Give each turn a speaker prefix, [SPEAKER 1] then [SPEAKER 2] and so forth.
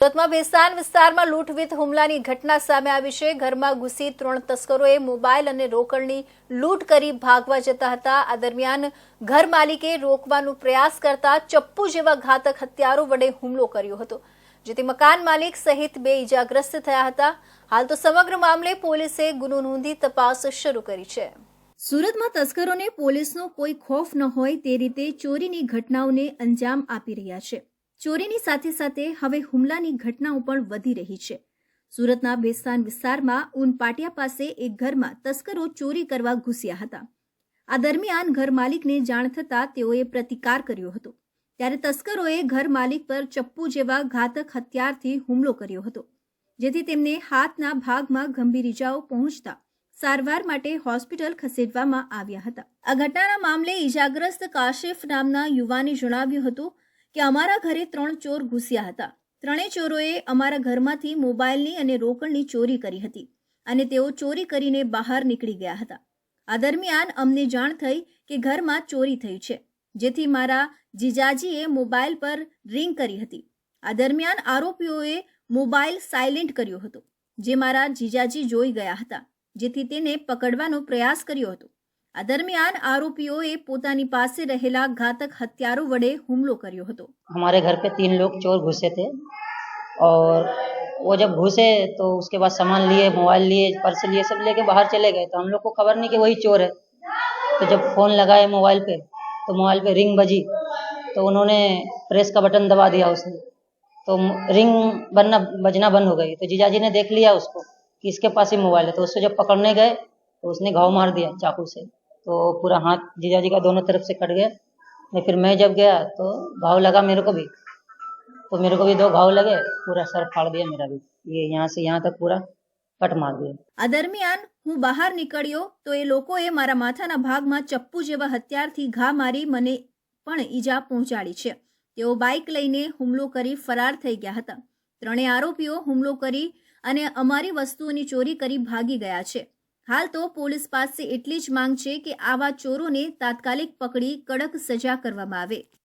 [SPEAKER 1] સુરતમાં ભેસાન વિસ્તારમાં લૂંટવીત હુમલાની ઘટના સામે આવી છે. ઘરમાં ઘૂસી ત્રણ તસ્કરોએ મોબાઈલ અને રોકડની લૂંટ કરી ભાગવા જતા હતા. આ દરમિયાન ઘર માલિકે રોકવાનો પ્રયાસ કરતા ચપ્પુ જેવા ઘાતક હથિયારો વડે હુમલો કર્યો હતો, જેથી મકાન માલિક સહિત બે ઇજાગ્રસ્ત થયા હતા. હાલ તો સમગ્ર મામલે પોલીસે ગુનો નોંધી તપાસ શરૂ કરી છે. સુરતમાં તસ્કરોને પોલીસનો કોઈ ખોફ ન હોય તે રીતે ચોરીની ઘટનાઓને અંજામ આપી રહ્યા છે. ચોરીની સાથે સાથે હવે હુમલાની ઘટનાઓ પણ વધી રહી છે. સુરતના બેસ્તાન વિસ્તારમાં ઉન પાટિયા પાસે એક ઘરમાં તસ્કરો ચોરી કરવા ઘૂસ્યા હતા. આ દરમિયાન ઘર માલિકને જાણ થતાં તેઓએ પ્રતિકાર કર્યો હતો. ત્યારે તસ્કરોએ ઘર માલિક પર ચપ્પુ જેવા ઘાતક હથિયારથી હુમલો કર્યો હતો, જેથી તેમને હાથના ભાગમાં ગંભીર ઇજાઓ પહોંચતા સારવાર માટે હોસ્પિટલ ખસેડવામાં આવ્યા હતા. આ ઘટનાના મામલે ઇજાગ્રસ્ત કાશિફ નામના યુવાને જણાવ્યું હતું કે અમારા ઘરે ત્રણ ચોર ઘૂસ્યા હતા. ત્રણેય ચોરોએ અમારા ઘરમાંથી મોબાઈલની અને રોકડની ચોરી કરી હતી અને તેઓ ચોરી કરીને બહાર નીકળી ગયા હતા. આ દરમિયાન અમને જાણ થઈ કે ઘરમાં ચોરી થઈ છે, જેથી મારા જીજાજીએ મોબાઈલ પર રિંગ કરી હતી. આ દરમિયાન આરોપીઓએ મોબાઈલ સાયલેન્ટ કર્યો હતો, જે મારા જીજાજી જોઈ ગયા હતા, જેથી તેને પકડવાનો પ્રયાસ કર્યો હતો. આ દરમિયાન આરોપીઓએ પોતાની પાસે રહેલા ઘાતક હથિયારો વડે હુમલો કર્યો હતો
[SPEAKER 2] हमारे घर पे तीन लोग चोर घुसे थे और वो जब घुसे तो उसके बाद सामान लिए मोबाइल लिए पर्स लिए सब लेके बाहर चले गए तो हम लोग को खबर नहीं कि वही चोर है तो जब फ़ोन लगाए मोबाइल पे तो मोबाइल पे रिंग बजी तो उन्होंने प्रेस का बटन दबा दिया उसने तो रिंग बनना बजना बंद हो गई तो जीजाजी ने देख लिया उसको कि इसके पास ही मोबाइल है तो उसको जब पकड़ने गए तो उसने घाव मार दिया चाकू से तो पूरा हाथ जीजाजी का दोनों तरफ से कट गया मैं फिर मैं जब गया तो घाव लगा मेरे को भी तो मेरे को भी दो घाव लगे पूरा सर फाड़ दिया मेरा भी ये यहाँ से यहाँ तक पूरा कट मार दिया
[SPEAKER 1] આ દરમિયાન હું બહાર નીકળ્યો તો એ લોકોએ મારા માથાના ભાગમાં ચપ્પુ જેવા હથિયારથી ઘા મારી મને પણ ઈજા પહોંચાડી છે તેઓ બાઇક લઈને હુમલો કરી ફરાર થઈ ગયા હતા ત્રણેય આરોપીઓ હુમલો કરી અને અમારી વસ્તુઓની ચોરી કરી ભાગી ગયા છે હાલ તો પોલીસ પાસે એટલી જ માંગ છે કે આવા ચોરોને તાત્કાલિક પકડી કડક સજા કરવામાં આવે.